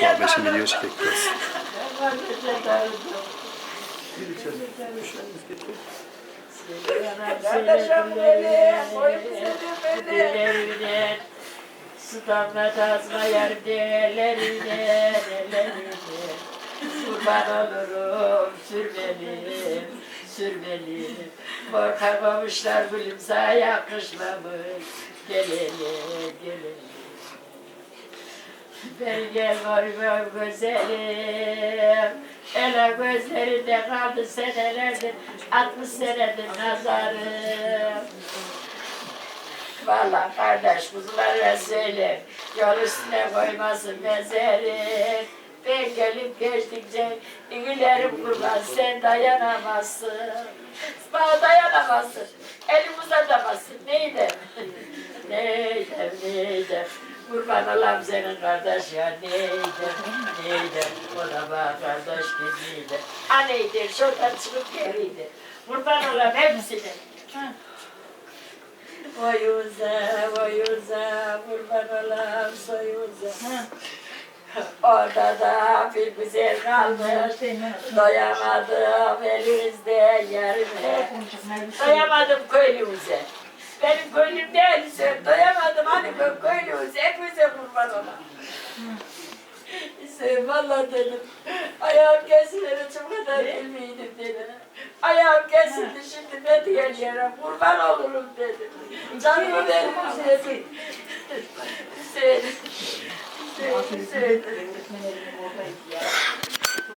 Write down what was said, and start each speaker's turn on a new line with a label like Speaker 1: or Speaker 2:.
Speaker 1: Video çekecek biraz.
Speaker 2: Kardeşim beni, koyun beni.
Speaker 3: Sudanla tazma Kurban olurum, sür beni, sür beni Korkamamışlar gülümse yakışmamış Gelelim, gelelim Ben gel varmam güzelim. Ele gözlerinde kaldı senelerdir Altmış senedir nazarım. Vallahi kardeş kuzulara söyle Yol üstüne koymasın mezeri Ben gelip geçtikçe İgilerim kurban. Sen dayanamazsın. Bana dayanamazsın. Elim uzatamazsın Kurban olam senin kardeş ya neydi? Neydi? O da bana kardeş gibiydi. Aneydi şuradan çıkıp geliydi. Kurban olam hepsini. Vay uza, vay uza, kurban olam soy uza. Orada da bir güzel kalmış, doyamadım elinizde yerine. Doyamadım köylümüze. Benim köylüm değilse doyamadım hani ben köylümüze, hepimize kurban olam. İşte vallahi dedim, ayağım kesilene çok kadar bilmiydim dedim. Ayağım kesildi şimdi ne diyeceğim, kurban olurum dedim. Canımı veririm dedim. Hüseyin, Hüseyin, Hüseyin.